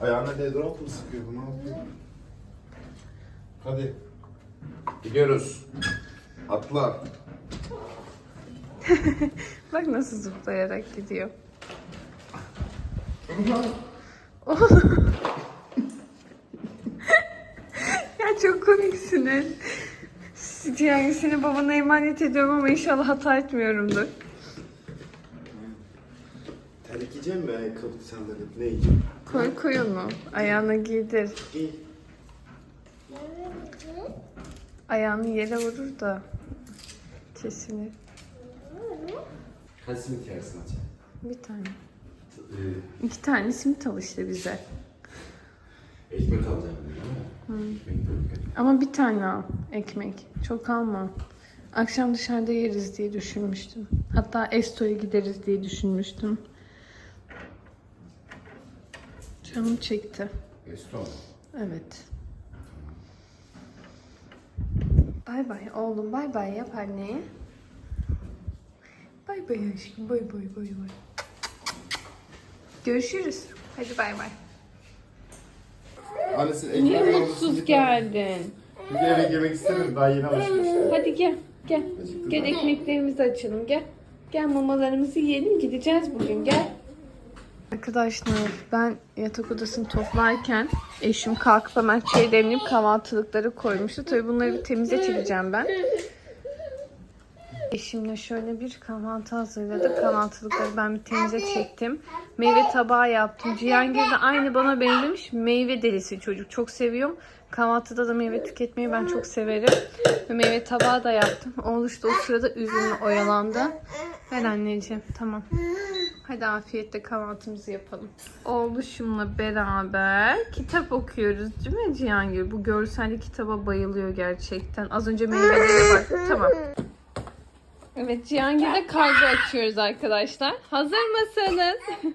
Ayağına deodorant mı sıkıyordu? Ne yapıyor? Hadi. Gidiyoruz. Atla. Bak nasıl zıplayarak gidiyor. ya çok komiksiniz. Yani seni babana emanet ediyorum ama inşallah hata etmiyorumdur. Terlik yiyeceğim mi ayakkabı sandalet? Ne yiyeceğim? Koy koy onu. Ayağına giydir. Giy. Ayağını yere vurur da kesinir. Kaç simit yersin acaba? Bir tane. Ee, İki tane simit al işte bize. ekmek alacağım değil mi? Ekmek de yok. Ama bir tane al ekmek. Çok alma. Akşam dışarıda yeriz diye düşünmüştüm. Hatta Esto'ya gideriz diye düşünmüştüm. Canım çekti. Restoran. Evet. Bay bay oğlum bay bay yap anneye. Bay bay aşkım bay bay bay bay. Görüşürüz. Hadi bay bay. Annesi Niye mutsuz geldin? Bir de eve girmek istemedim. Daha yeni alışmış. Hadi gel. Gel. Gel ekmeklerimizi açalım gel. Gel mamalarımızı yiyelim gideceğiz bugün gel. Arkadaşlar ben yatak odasını toplarken eşim kalkıp hemen çay demleyip kahvaltılıkları koymuştu. Tabii bunları bir temize çekeceğim ben. Eşimle şöyle bir kahvaltı hazırladık. Kahvaltılıkları ben bir temize çektim. Meyve tabağı yaptım. Cihangir de aynı bana benzemiş. Meyve delisi çocuk. Çok seviyorum. Kahvaltıda da meyve tüketmeyi ben çok severim. Ve meyve tabağı da yaptım. Oğluş da o sırada üzümle oyalandı. Ver anneciğim. Tamam. Hadi afiyetle kahvaltımızı yapalım. Oğluşumla beraber kitap okuyoruz değil mi Cihangir? Bu görselli kitaba bayılıyor gerçekten. Az önce meyvelere baktık. Tamam. Evet Cihangir'de kargo açıyoruz arkadaşlar. Hazır mısınız?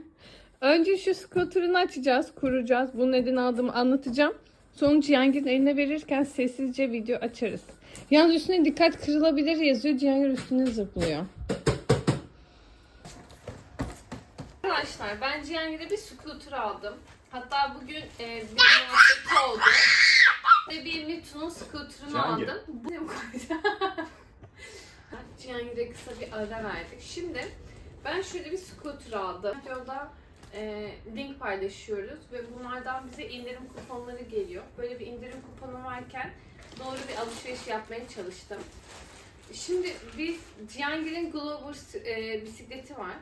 Önce şu skuterını açacağız, kuracağız. Bunun neden aldığımı anlatacağım. Sonra Cihangir'in eline verirken sessizce video açarız. Yalnız üstüne dikkat kırılabilir yazıyor. Cihangir üstüne zıplıyor. Arkadaşlar ben Cihangir'e bir scooter aldım. Hatta bugün e, bir muhabbeti oldu. Ve bir Mitu'nun scooter'ını Cihangir. aldım. Bu koyacağım. Cihangir'e kısa bir ara verdik. Şimdi ben şöyle bir scooter aldım. Videoda e, link paylaşıyoruz ve bunlardan bize indirim kuponları geliyor. Böyle bir indirim kuponu varken doğru bir alışveriş yapmaya çalıştım. Şimdi biz Cihangir'in Glover e, bisikleti var.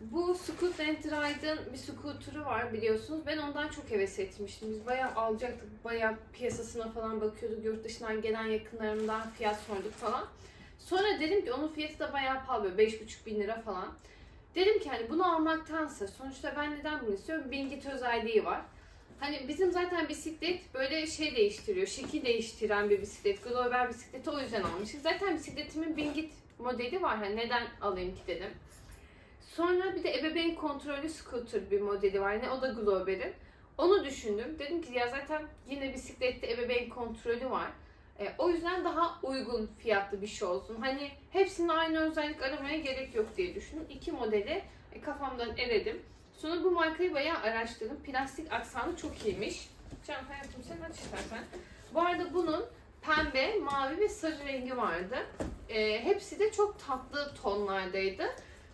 Bu Scoot Ride'ın bir scooter'ı var biliyorsunuz. Ben ondan çok heves etmiştim. Biz bayağı alacaktık. Bayağı piyasasına falan bakıyorduk. Yurt dışından gelen yakınlarımdan fiyat sorduk falan. Sonra dedim ki onun fiyatı da bayağı pahalı. böyle 5,5 bin lira falan. Dedim ki hani bunu almaktansa sonuçta ben neden bunu istiyorum? Bingit özelliği var. Hani bizim zaten bisiklet böyle şey değiştiriyor, şekil değiştiren bir bisiklet. Glover bisikleti o yüzden almıştık. Zaten bisikletimin Bingit modeli var. Hani neden alayım ki dedim. Sonra bir de ebeveyn kontrollü scooter bir modeli var. Ne o da Glover'in. Onu düşündüm. Dedim ki ya zaten yine bisiklette ebeveyn kontrolü var. E, o yüzden daha uygun fiyatlı bir şey olsun. Hani hepsinin aynı özellik aramaya gerek yok diye düşündüm. İki modeli e, kafamdan eledim. Sonra bu markayı bayağı araştırdım. Plastik aksanı çok iyiymiş. Can hayatım sen aç istersen. Bu arada bunun pembe, mavi ve sarı rengi vardı. E, hepsi de çok tatlı tonlardaydı.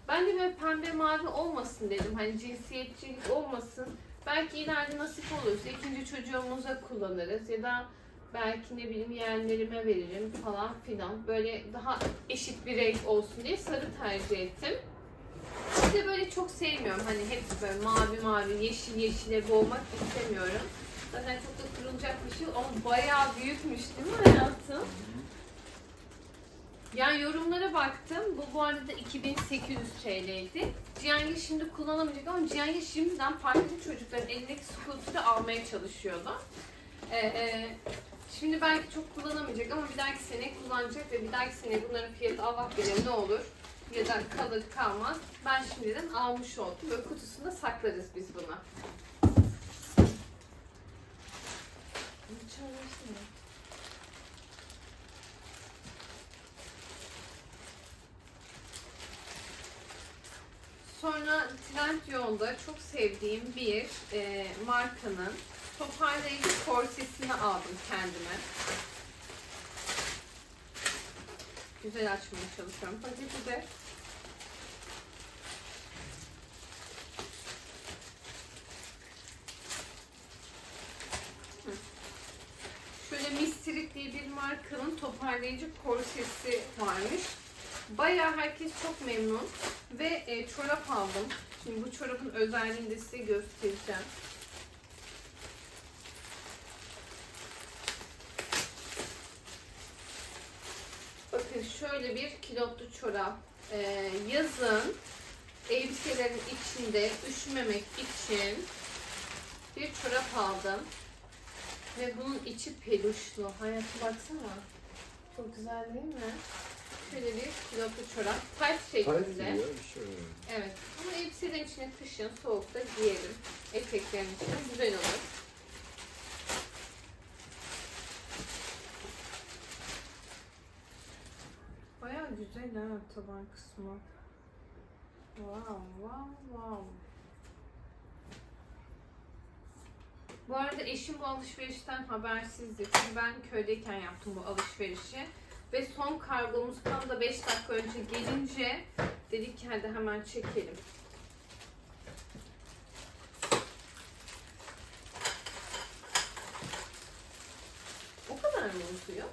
Ben de böyle pembe mavi olmasın dedim. Hani cinsiyetçilik olmasın. Belki ileride nasip olursa ikinci çocuğumuza kullanırız ya da belki ne bileyim yeğenlerime veririm falan filan. Böyle daha eşit bir renk olsun diye sarı tercih ettim. Bir de böyle çok sevmiyorum. Hani hep böyle mavi mavi, yeşil yeşile boğmak istemiyorum. Zaten çok da kırılacak bir şey ama bayağı büyükmüş değil mi hayatım? Yani yorumlara baktım. Bu bu arada 2800 TL'ydi. Cihangir şimdi kullanamayacak ama Cihangir şimdiden farklı çocukların elindeki scooter'ı almaya çalışıyordu. Ee, e, şimdi belki çok kullanamayacak ama bir dahaki sene kullanacak ve bir dahaki sene bunların fiyatı Allah bilir ne olur ya da kalır kalmaz. Ben şimdiden almış oldum. Böyle kutusunda saklarız biz bunu. Sonra Trendyol'da çok sevdiğim bir e, markanın toparlayıcı korsesini aldım kendime. Güzel açmaya çalışıyorum. Paketi de Şöyle Mistirik diye bir markanın toparlayıcı korsesi varmış. Bayağı herkes çok memnun. Ve e, çorap aldım. Şimdi bu çorabın özelliğini de size göstereceğim. Bakın şöyle bir kilotlu çorap. Ee, yazın elbiselerin içinde üşümemek için bir çorap aldım. Ve bunun içi peluşlu. Hayatı baksana. Çok güzel değil mi? Şöyle bir kilotlu çorap. Tight şeklinde. Evet. Ama elbiselerin içine kışın soğukta giyelim. Eteklerin içine güzel olur. Bayağı güzel ha taban kısmı. Wow, wow, wow. Bu arada eşim bu alışverişten habersizdi. Çünkü ben köydeyken yaptım bu alışverişi. Ve son kargomuz tam da 5 dakika önce gelince dedik ki hadi hemen çekelim. O kadar mı uzuyor?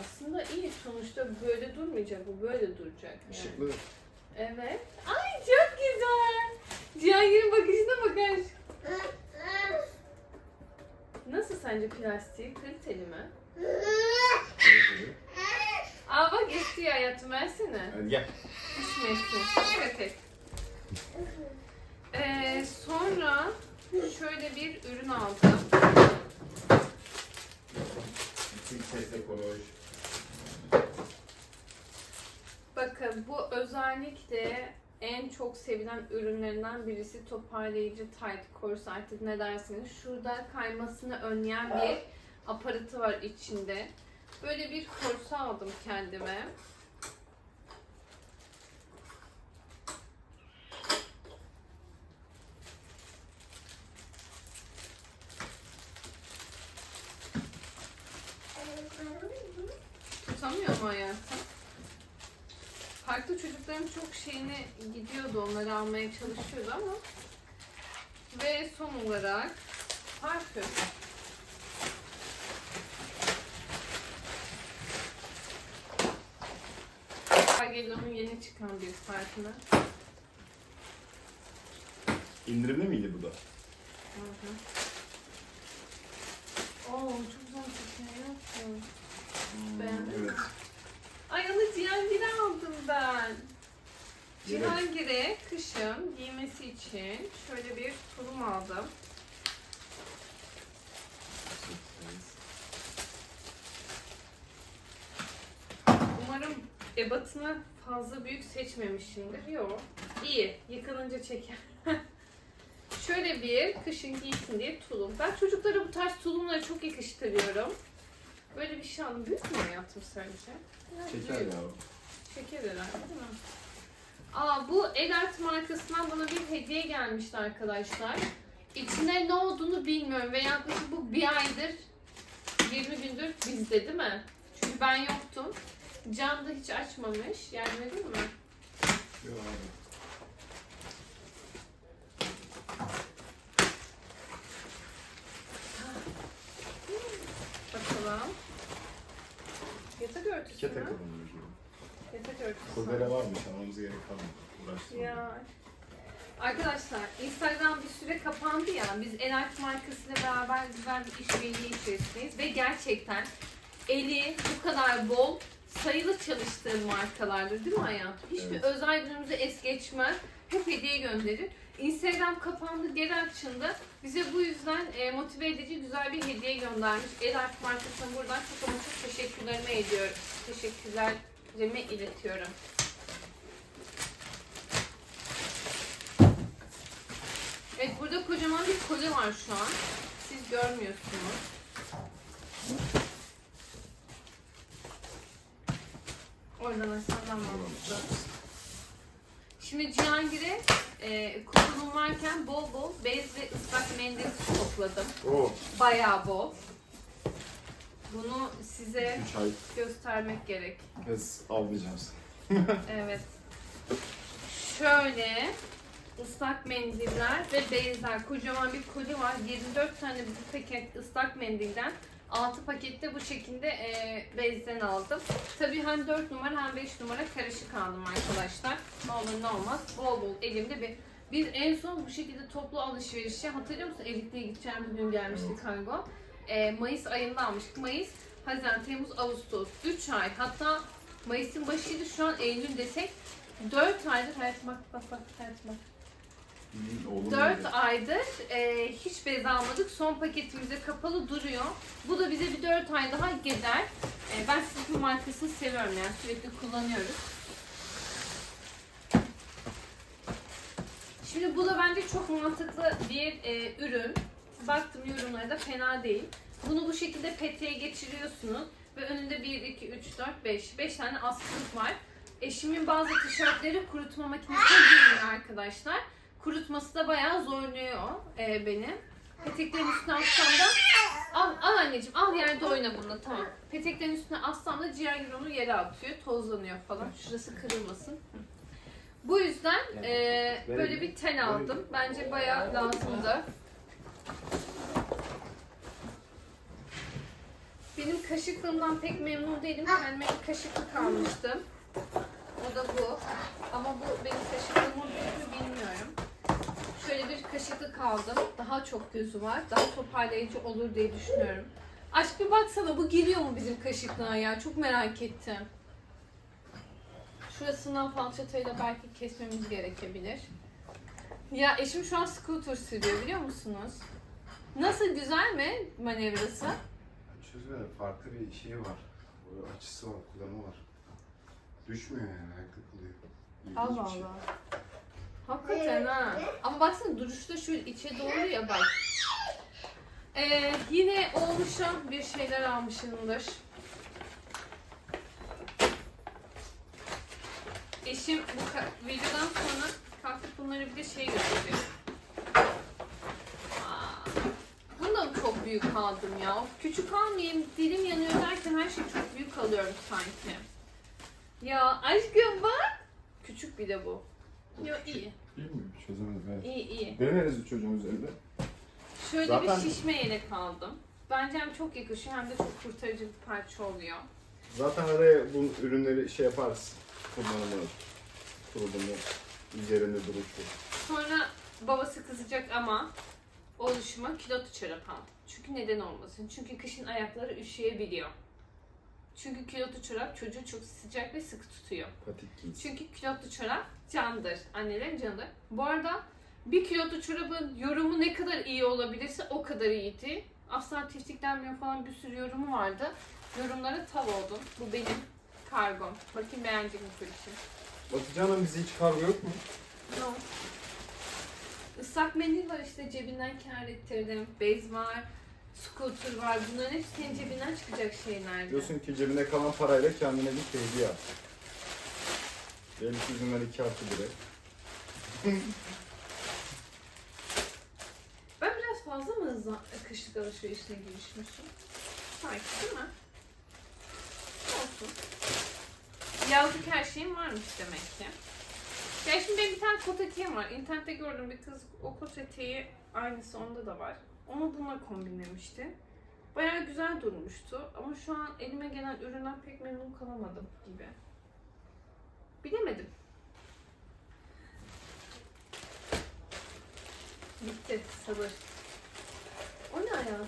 Aslında iyi. Sonuçta böyle durmayacak. Bu böyle duracak. Yani. Işıklı. Evet. Ay çok güzel. Cihangir'in bakışına bakar. Nasıl sence plastiği? Kaliteli mi? Aa bak eskiyor hayatım versene. Hadi gel. Düşmesin. Dikkat et. Ee, sonra şöyle bir ürün aldım. Bütün sesle konuş. Bakın bu özellikle en çok sevilen ürünlerinden birisi toparlayıcı tight course artık ne dersiniz. Şurada kaymasını önleyen bir aparatı var içinde. Böyle bir korse aldım kendime. Tutamıyor mu hayatım? Parkta çocukların çok şeyine gidiyordu, onları almaya çalışıyordu ama ve son olarak parfüm. Argello'nun yeni çıkan bir parfümü. İndirimli miydi bu da? Hı hı. Oo çok güzel kokuyor. yaptın. Beğendin mi? Evet. Ay onu Cihangir'e aldım ben. Cihangir'e kışın giymesi için şöyle bir tulum aldım. Umarım ebatını fazla büyük seçmemişimdir. Yok. İyi. Yıkanınca çeker. Şöyle bir kışın giysin diye tulum. Ben çocuklara bu tarz tulumları çok yakıştırıyorum. Böyle bir şey aldım. Büyük mü hayatım sence? Büyük. ya. Şeker herhalde değil mi? Aa bu Elart markasından bana bir hediye gelmişti arkadaşlar. İçinde ne olduğunu bilmiyorum ve yaklaşık bu bir aydır 20 gündür bizde değil mi? Çünkü ben yoktum. Can da hiç açmamış. Edeyim mi? Yok abi. Bakalım. Yatak örtüsü İki mü? takılım Yatak örtüsü. Kurdele varmış almamıza gerek kalmadı. Uğraştım. Ya. Arkadaşlar Instagram bir süre kapandı ya. Biz Elart markasıyla beraber güzel bir işbirliği içerisindeyiz ve gerçekten eli bu kadar bol sayılı çalıştığım markalardır değil mi hayatım? Hiçbir Evet. özel günümüzü es geçmez. Hep hediye gönderir. Instagram kapandı geri açıldı. Bize bu yüzden e, motive edici güzel bir hediye göndermiş. Elart markasına buradan çok ama çok teşekkürlerimi ediyorum. Teşekkürlerimi iletiyorum. Evet burada kocaman bir koli var şu an. Siz görmüyorsunuz. Oradan açsam mantıklı. Şimdi Cihangir'e e, kuponum varken bol bol bez ve ıslak mendil topladım. Oo. Bayağı bol. Bunu size 3 ay göstermek gerek. biz avlayacağız. Evet. Şöyle ıslak mendiller ve bezler. Kocaman bir koli var. 24 tane bu paket ıslak mendilden 6 pakette bu şekilde e, bezden aldım. Tabii hem 4 numara hem 5 numara karışık aldım arkadaşlar. Ne olur ne olmaz. Bol bol elimde bir biz en son bu şekilde toplu alışverişe hatırlıyor musun? Elitli'ye gideceğim bir gün gelmişti kargo. E, Mayıs ayında almıştık. Mayıs, Haziran, Temmuz, Ağustos. 3 ay. Hatta Mayıs'ın başıydı şu an Eylül desek 4 aydır hayatım bak bak bak hayatım bak. Hmm, Oğlum 4 öyle. aydır e, hiç bez almadık. Son paketimize kapalı duruyor. Bu da bize bir 4 ay daha gider. E, ben Silk'in markasını seviyorum yani sürekli kullanıyoruz. Şimdi bu da bence çok mantıklı bir e, ürün. Baktım yorumlara da fena değil. Bunu bu şekilde peteğe geçiriyorsunuz. Ve önünde 1, 2, 3, 4, 5. 5 tane askılık var. Eşimin bazı tişörtleri kurutma makinesine girmiyor arkadaşlar. Kurutması da bayağı zorluyor e, beni. Peteklerin üstüne assam da al, al anneciğim al yerde oyna bununla tamam. Peteklerin üstüne assam da ciğer onu yere atıyor. Tozlanıyor falan. Şurası kırılmasın. Bu yüzden e, böyle bir tel aldım. Bence bayağı lazımdı. Benim kaşıklığımdan pek memnun değilim. Kendime bir kaşıklık almıştım. O da bu. Ama bu benim kaşıklığımın büyük mü bilmiyorum. Şöyle bir kaşıklık aldım. Daha çok gözü var. Daha toparlayıcı olur diye düşünüyorum. Aşkım baksana bu giriyor mu bizim kaşıklığa ya? Çok merak ettim. Şurasından falçatayla belki kesmemiz gerekebilir. Ya eşim şu an scooter sürüyor biliyor musunuz? Nasıl güzel mi manevrası? Çözme farklı bir şey var. Böyle açısı var, kullanımı var. Düşmüyor yani, ayakta kalıyor. İlginç Allah bir şey. Allah. Hakikaten ha. Ama baksana duruşta şu içe doğru ya bak. Ee, yine oğluşa bir şeyler almışımdır. Eşim bu ka- videodan sonra kalkıp bunları bir de şey götürecek. Aa, Bunu da çok büyük aldım ya. Küçük almayayım, dilim yanıyor derken her şey çok büyük alıyorum sanki. Ya aşkım bak. Küçük bir de bu. Yo iyi. İyi mi? Çözemedim evet. İyi iyi. Deneriz çocuğun üzerinde. Şöyle Zaten- bir şişme yelek aldım. Bence hem çok yakışıyor hem de çok kurtarıcı bir parça oluyor. Zaten araya bu ürünleri şey yaparız. Kullanımı, kurulumu, üzerinde duruşu. Sonra babası kızacak ama oluşuma kilotlu çorap aldım. Çünkü neden olmasın? Çünkü kışın ayakları üşüyebiliyor. Çünkü kilotlu çorap çocuğu çok sıcak ve sıkı tutuyor. Patik giysi. Çünkü kilotlu çorap candır. Annelerin canıdır. Bu arada bir kilotlu çorabın yorumu ne kadar iyi olabilirse o kadar iyiydi. Asla tiftiklenmiyor falan bir sürü yorumu vardı. Yorumlara tav oldum. Bu benim kargom. Bakayım beğenecek mi çocuk? Batucan Hanım bize hiç kargo yok mu? No. Islak mendil var işte cebinden kar ettirdim. Bez var. Scooter var. Bunların hepsi senin cebinden çıkacak şeylerdi. Diyorsun ki cebine kalan parayla kendine bir hediye al. Elif yüzünden iki artı bire. Ben biraz fazla mı hızlı kışlık alışverişine girişmişim? Sanki değil mi? Olsun. Yazlık her şeyim varmış demek ki. Ya şimdi benim bir tane kot eteğim var. İnternette gördüm bir kız o kot eteği aynısı onda da var. Onu bununla kombinlemişti. Bayağı güzel durmuştu ama şu an elime gelen üründen pek memnun kalamadım gibi. Bilemedim. Bitti sabır. O ne? Aa,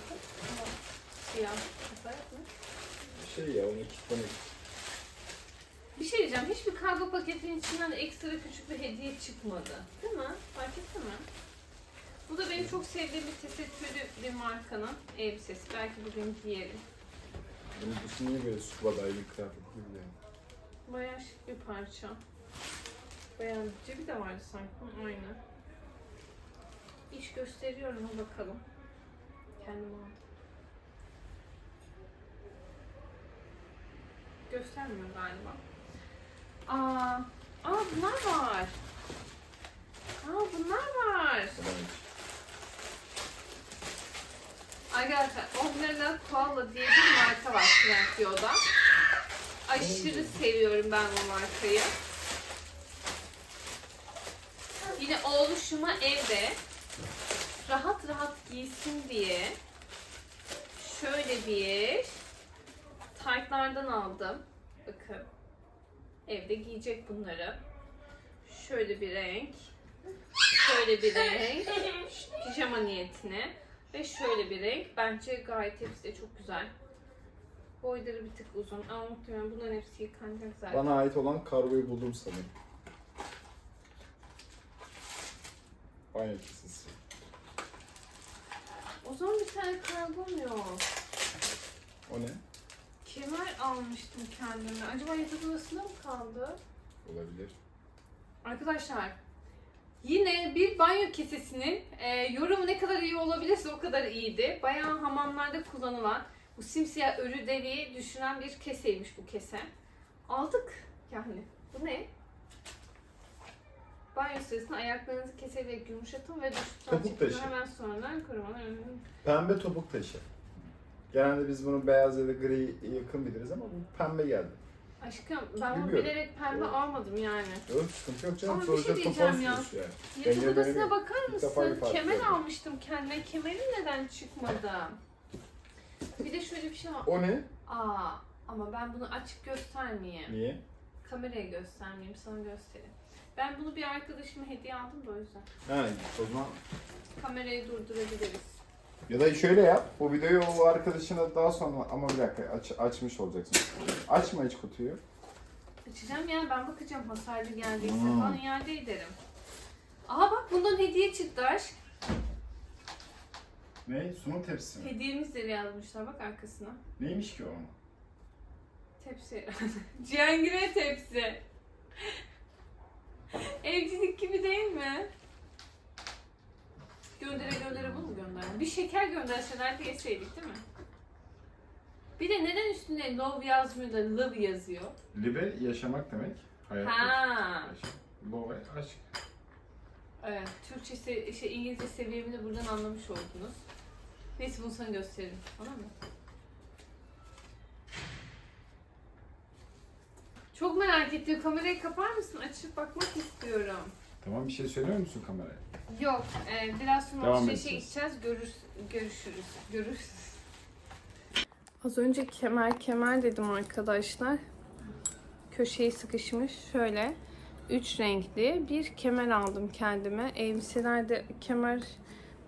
Siyah. Şey ya onu kilitlemek. Bir şey diyeceğim. Hiçbir kargo paketinin içinden de ekstra küçük bir hediye çıkmadı. Değil mi? Fark ettin mi? Bu da benim çok sevdiğim bir tesettürlü bir markanın elbisesi. Belki bugün giyerim. Bunun böyle scuba diving kıyafet gibi yani? Bayağı şık bir parça. Bayağı cebi de vardı sanki. Hı, Aynı. İş gösteriyorum ha bakalım. Kendim aldım. Göstermiyor galiba. Aa, aa bunlar var. Aa bunlar var. Arkadaşlar Ombrella Koala diye bir marka var Trendyol'da. Aşırı seviyorum ben bu markayı. Yine oğluşuma evde rahat rahat giysin diye şöyle bir taytlardan aldım. Bakın. Evde giyecek bunları. Şöyle bir renk. Şöyle bir renk. Pijama niyetine. Ve şöyle bir renk. Bence gayet hepsi de çok güzel. Boyları bir tık uzun ama muhtemelen bunların hepsi yıkanacak zaten. Bana ait olan kargoyu buldum sanırım. Banyo kesesi. O zaman bir tane kargom yok. O ne? Kemer almıştım kendime. Acaba yatak odasında mı kaldı? Olabilir. Arkadaşlar yine bir banyo kesesinin e, yorumu ne kadar iyi olabilirse o kadar iyiydi. Bayağı hamamlarda kullanılan bu simsiyah örü deliği düşünen bir keseymiş bu kese. Aldık yani. Bu ne? Banyo sırasında ayaklarınızı keserek yumuşatın ve duştan Topuk çıkın taşı. hemen sonra kurumadan Pembe topuk taşı. Genelde biz bunu beyaz ya da gri yakın biliriz ama bu pembe geldi. Aşkım ben bunu Bilmiyorum. bilerek pembe almadım yani. Yok sıkıntı yok canım. Ama bir şey Sonuçta diyeceğim topon ya. yani. Yatak Rengini odasına beğenemiyorum. bakar İlk defa bir mısın? fark Kemer gördüm. almıştım kendime. Kemerim neden çıkmadı? Bir de şöyle bir şey var. O ne? Aa ama ben bunu açık göstermeyeyim. Niye? Kameraya göstermeyeyim, sana göstereyim. Ben bunu bir arkadaşıma hediye aldım da o yüzden. Ha, o zaman Kamerayı durdurabiliriz. Ya da şöyle yap. Bu videoyu o arkadaşına daha sonra ama bir dakika aç, açmış olacaksın. Açma hiç kutuyu. Açacağım ya ben bakacağım hasarlı geldiyse Hmm. falan iade ederim. Aha bak bundan hediye çıktı aşk. Ne? Sunum tepsisi mi? Hediyemizleri yazmışlar bak arkasına. Neymiş ki o? Tepsi herhalde. Cihangir'e tepsi. Evcilik gibi değil mi? Göndere göndere bunu mu gönder? Bir şeker gönderseler de yeseydik değil mi? Bir de neden üstünde love yazmıyor da love yazıyor? Libe yaşamak demek. Hayat. Ha. Love aşk. Evet, Türkçe, se- şey, İngilizce seviyemi de buradan anlamış oldunuz. Neyse bunu sana gösteririm. Tamam mı? Çok merak ettim. Kamerayı kapar mısın? Açıp bakmak istiyorum. Tamam bir şey söylüyor musun kameraya? Yok, e, biraz sonra Devam alışverişe edeceğiz. gideceğiz. Görür, görüşürüz. Görüşürüz. Az önce kemer kemer dedim arkadaşlar. Köşeyi sıkışmış. Şöyle üç renkli bir kemer aldım kendime. Elbiselerde kemer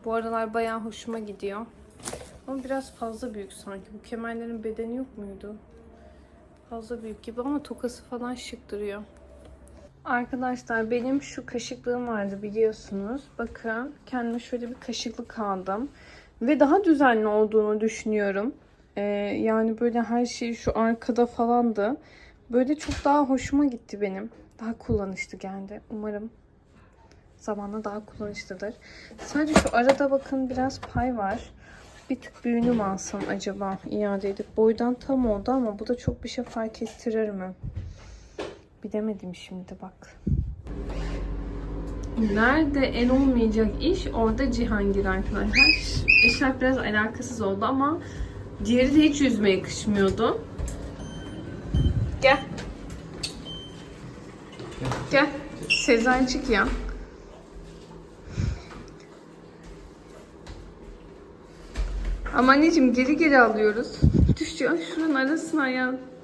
bu aralar bayağı hoşuma gidiyor. Ama biraz fazla büyük sanki. Bu kemerlerin bedeni yok muydu? Fazla büyük gibi ama tokası falan şık duruyor. Arkadaşlar benim şu kaşıklığım vardı biliyorsunuz. Bakın kendime şöyle bir kaşıklık aldım. Ve daha düzenli olduğunu düşünüyorum. Ee, yani böyle her şey şu arkada falandı. Böyle çok daha hoşuma gitti benim. Daha kullanışlı geldi. Umarım zamanla daha kullanışlıdır. Sadece şu arada bakın biraz pay var. Bir tık büyüğünü alsam acaba iade edip. Boydan tam oldu ama bu da çok bir şey fark ettirir mi? Bilemedim şimdi bak. Nerede el olmayacak iş orada Cihangir arkadaşlar. Eşarp biraz alakasız oldu ama diğeri de hiç yüzme yakışmıyordu. Gel. Gel. Sezen çık ya. Ama anneciğim geri geri alıyoruz. Düşüyor. Şuranın arasına ayağın.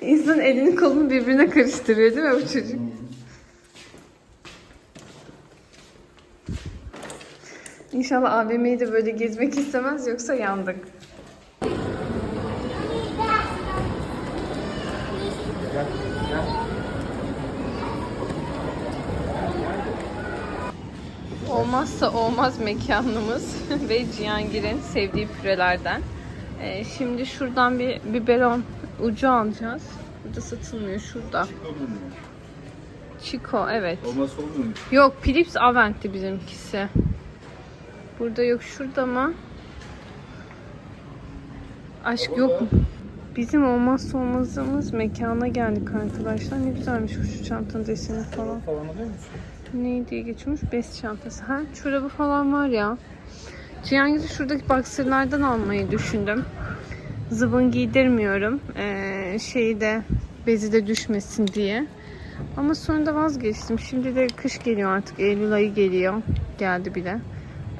İnsan elini kolunu birbirine karıştırıyor değil mi bu çocuk? İnşallah AVM'yi de böyle gezmek istemez yoksa yandık. Olmazsa olmaz mekanımız ve Cihangir'in sevdiği pürelerden. Ee, şimdi şuradan bir biberon ucu alacağız. Burada satılmıyor şurada. Chico evet. Olmazsa olmuyor mu? Yok Philips Avent'ti bizimkisi. Burada yok şurada mı? Aşk yok mu? Bizim olmazsa olmazımız mekana geldik arkadaşlar. Ne güzelmiş şu çantanın deseni falan. Falan alıyor musun? Ne diye geçiyormuş? Bez çantası. Ha çorabı falan var ya. Cihangir'i şuradaki boxerlardan almayı düşündüm. Zıbın giydirmiyorum. Ee, şeyi de bezi de düşmesin diye. Ama sonra da vazgeçtim. Şimdi de kış geliyor artık. Eylül ayı geliyor. Geldi bile.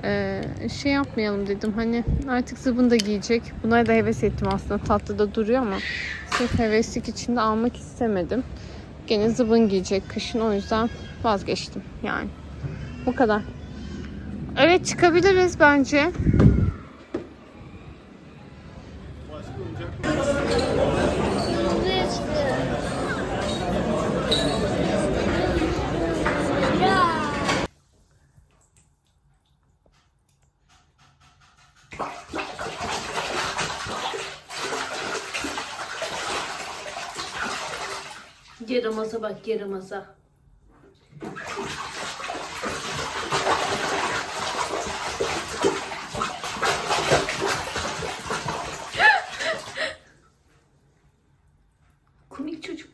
Ee, şey yapmayalım dedim. Hani artık zıbın da giyecek. Buna da heves ettim aslında. Tatlı da duruyor ama sırf heveslik içinde almak istemedim. Gene zıbın giyecek kışın. O yüzden vazgeçtim yani. Bu kadar. Evet çıkabiliriz bence. Yaramaza bak yaramaza. Komik çocuk.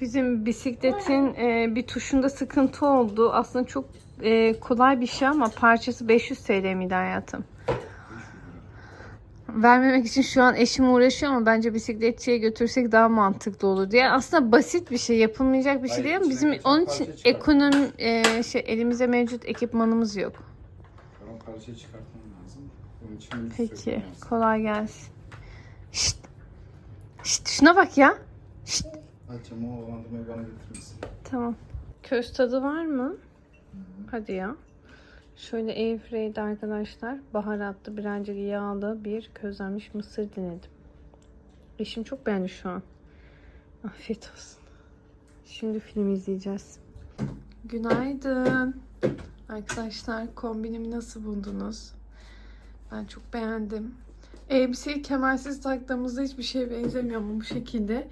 Bizim bisikletin e, bir tuşunda sıkıntı oldu. Aslında çok e, kolay bir şey ama parçası 500 TL miydi hayatım? Vermemek için şu an eşim uğraşıyor ama bence bisikletçiye götürsek daha mantıklı olur diye. Aslında basit bir şey, yapılmayacak bir şey Hayır, değil ama bizim onun parça için ekonomi e, şey elimizde mevcut ekipmanımız yok. Kalan parçayı çıkartmam lazım. Onun için Peki, kolay gelsin. Şşt. Şşt, şuna bak ya. Şşt. Açacağım o havalandırmayı bana getirir misin? Tamam. Köz tadı var mı? Hadi ya. Şöyle airfryer'de arkadaşlar baharatlı birazcık yağlı bir közlenmiş mısır denedim. Eşim çok beğendi şu an. Afiyet olsun. Şimdi film izleyeceğiz. Günaydın. Arkadaşlar kombinimi nasıl buldunuz? Ben çok beğendim. Elbiseyi kemersiz taktığımızda hiçbir şeye benzemiyor ama bu şekilde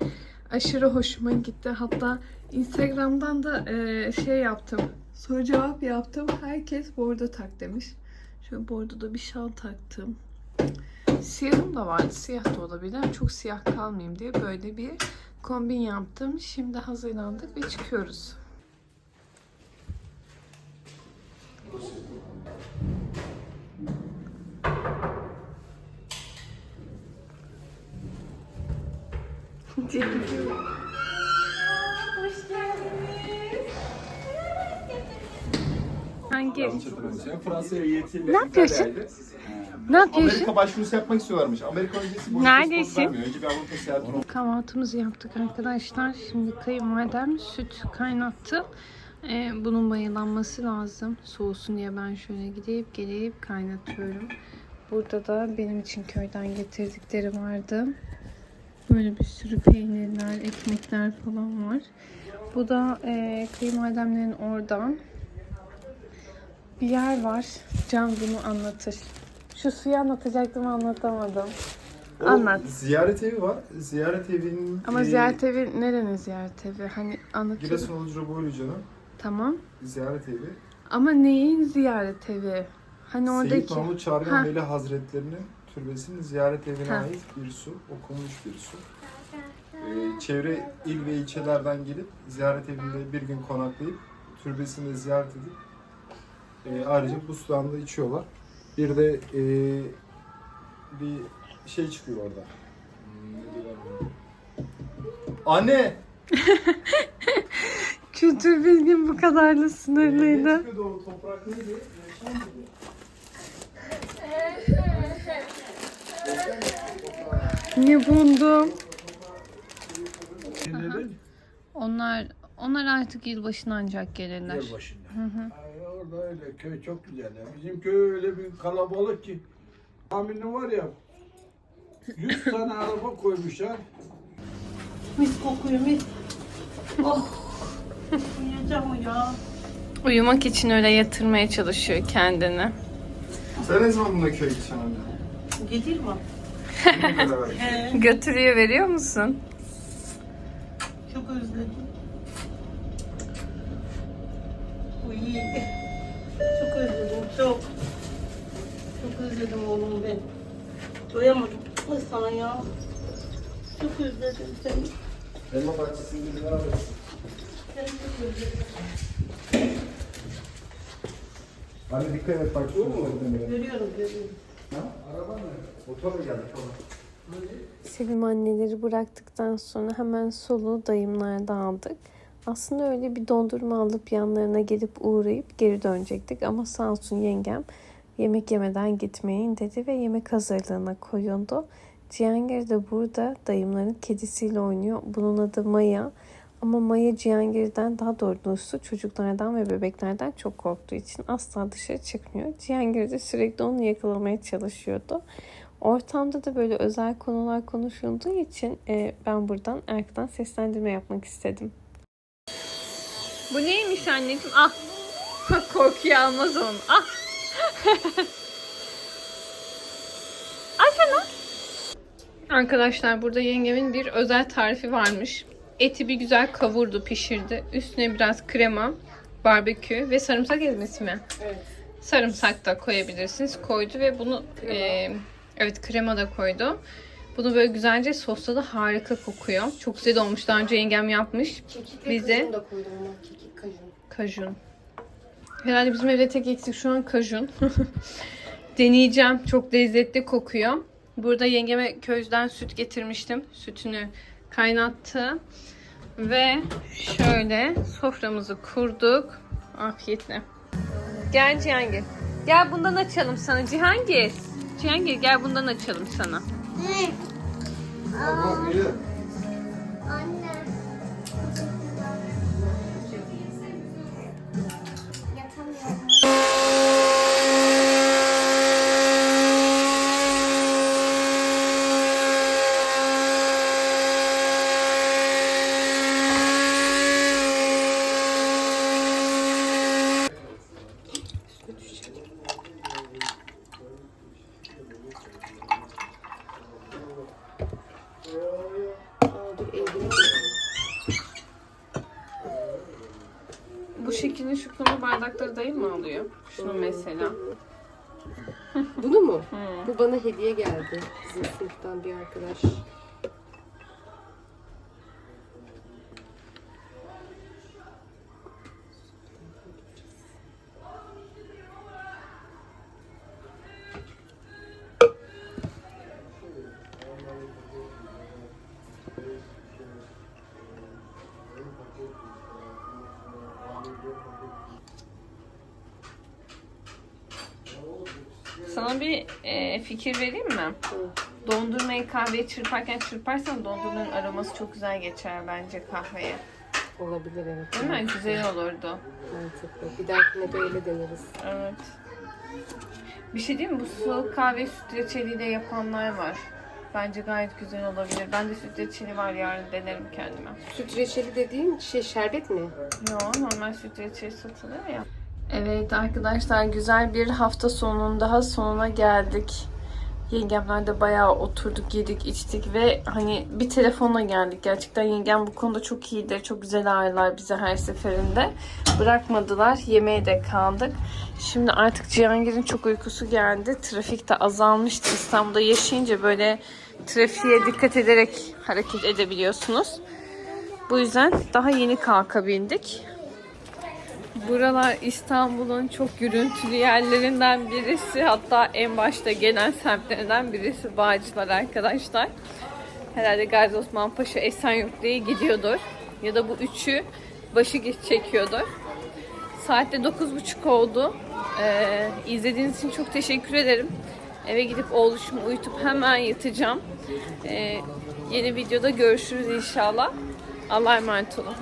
aşırı hoşuma gitti. Hatta Instagram'dan da e, şey yaptım. Soru cevap yaptım. Herkes bordo tak demiş. Şöyle bordoda bir şal taktım. Siyahım da vardı. Siyah da olabilir. Çok siyah kalmayayım diye böyle bir kombin yaptım. Şimdi hazırlandık ve çıkıyoruz. Hoş geldiniz. Hangi? Fransa'ya yetili. Ne yapıyorsun? Ne yapıyorsun? Amerika başvurusu yapmak istiyorlarmış. Amerika öncesi Neredesin? Önce bir Avrupa seyahati oldu. Kahvaltımızı yaptık arkadaşlar. Şimdi kayınvalidem süt kaynattı. Ee, bunun mayalanması lazım. Soğusun diye ben şöyle gidip gelip kaynatıyorum. Burada da benim için köyden getirdikleri vardı. Böyle bir sürü peynirler, ekmekler falan var. Bu da e, kayınvalidemlerin oradan bir yer var. Can bunu anlatır. Şu suyu anlatacaktım anlatamadım. O Anlat. Ziyaret evi var. Ziyaret evinin... Ama e, ziyaret evi nerenin ziyaret evi? Hani anlatıyor. Giresun Ulucu Boyluca'nın Tamam. ziyaret evi. Ama neyin ziyaret evi? Hani Seyit oradaki... Mahmut Çağrıyan Ha. Veli Hazretlerinin türbesinin ziyaret evine Ha. ait bir su. Okunmuş bir su. Ee, çevre il ve ilçelerden gelip ziyaret evinde bir gün konaklayıp türbesini ziyaret edip e, ayrıca bu sudan da içiyorlar. Bir de e, bir şey çıkıyor orada. Hmm, ne? Anne! Kültür bilgim bu kadarla Ne sınırlıydı. çıkıyordu o toprak neydi? Yaşam mıydı? Ne buldum? Onlar onlar artık yılbaşına ancak gelirler. Yılbaşında. Ay, orada öyle köy çok güzel. ya. Bizim köy öyle bir kalabalık ki. Tahmini var ya 100 tane araba koymuşlar. Mis kokuyor mis. Oh. Uyuyacağım ya. Uyumak için öyle yatırmaya çalışıyor kendini. Sen ne zaman buna köye gideceksin anne? Gelir mi? Götürüyor veriyor musun? Çok özledim. Uy. Çok özledim çok. Çok özledim oğlum ben. Doyamadım. Sana ya. Çok özledim seni. Elma bahçesinde bir beraber. Seni çok özledim. Anne dikkat et bak. Görüyorum görüyorum. Araba mı? Motorla geldik falan. Sevim anneleri bıraktıktan sonra hemen soluğu dayımlarda aldık. Aslında öyle bir dondurma alıp yanlarına gelip uğrayıp geri dönecektik ama sağ olsun yengem yemek yemeden gitmeyin dedi ve yemek hazırlığına koyuldu. Cihangir de burada dayımların kedisiyle oynuyor. Bunun adı Maya. Ama Maya Cihangir'den daha doğrusu çocuklardan ve bebeklerden çok korktuğu için asla dışarı çıkmıyor. Cihangir de sürekli onu yakalamaya çalışıyordu. Ortamda da böyle özel konular konuşulduğu için e, ben buradan arkadan seslendirme yapmak istedim. Bu neymiş anneciğim? Ah! Korkuyu almaz onu. Ah! Ay sana. Arkadaşlar burada yengemin bir özel tarifi varmış. Eti bir güzel kavurdu, pişirdi. Üstüne biraz krema, barbekü ve sarımsak ezmesi mi? Evet. Sarımsak da koyabilirsiniz. Koydu ve bunu e, evet krema da koydu. Bunu böyle güzelce sosladı. Harika kokuyor. Çok güzel olmuş. Daha önce yengem yapmış. Kekik Bize- kajun da koydum. Kekik kajun. Kajun. Herhalde bizim evde tek eksik şu an kajun. Deneyeceğim. Çok lezzetli kokuyor. Burada yengeme közden süt getirmiştim. Sütünü kaynattı. Ve şöyle soframızı kurduk. Afiyetle. Gel Cihangir. Gel bundan açalım sana Cihangir. Cihangir gel bundan açalım sana. Anne. Hediye geldi. Bizim sınıftan bir arkadaş. Fikir vereyim mi? Dondurmayı kahveye çırparken çırparsan dondurmanın aroması çok güzel geçer bence kahveye. Olabilir evet. Değil mi? Güzel olurdu. Mantıklı. Bir dahakine de öyle deneriz. Evet. Bir şey diyeyim mi? Bu soğuk kahve süt reçeliyle yapanlar var. Bence gayet güzel olabilir. Ben de süt reçeli var yarın denerim kendime. Süt reçeli dediğin şey şerbet mi? Yo normal süt reçeli satılıyor ya. Evet arkadaşlar güzel bir hafta sonunun daha sonuna geldik. Yengemler bayağı oturduk, yedik, içtik ve hani bir telefonla geldik. Gerçekten yengem bu konuda çok iyidir. Çok güzel ağırlar bize her seferinde. Bırakmadılar. Yemeğe de kaldık. Şimdi artık Cihangir'in çok uykusu geldi. Trafik de azalmıştı. İstanbul'da yaşayınca böyle trafiğe dikkat ederek hareket edebiliyorsunuz. Bu yüzden daha yeni kalkabildik. Buralar İstanbul'un çok gürültülü yerlerinden birisi. Hatta en başta gelen semtlerinden birisi Bağcılar arkadaşlar. Herhalde Gazi Osman Paşa Esenyurt diye gidiyordur. Ya da bu üçü başı geç çekiyordur. Saatte 9.30 oldu. Ee, izlediğiniz için çok teşekkür ederim. Eve gidip oğluşumu uyutup hemen yatacağım. Ee, yeni videoda görüşürüz inşallah. Allah'a emanet olun.